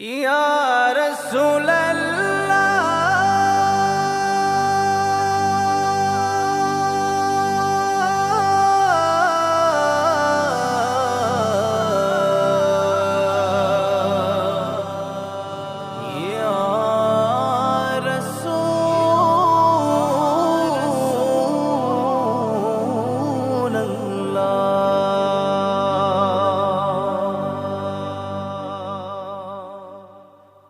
ইয়া রসুল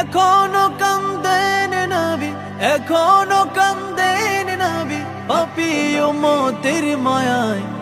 এখনও কান্দেন নবী এখনও কান্দেন নবী পাপি ও মতের মায়ায়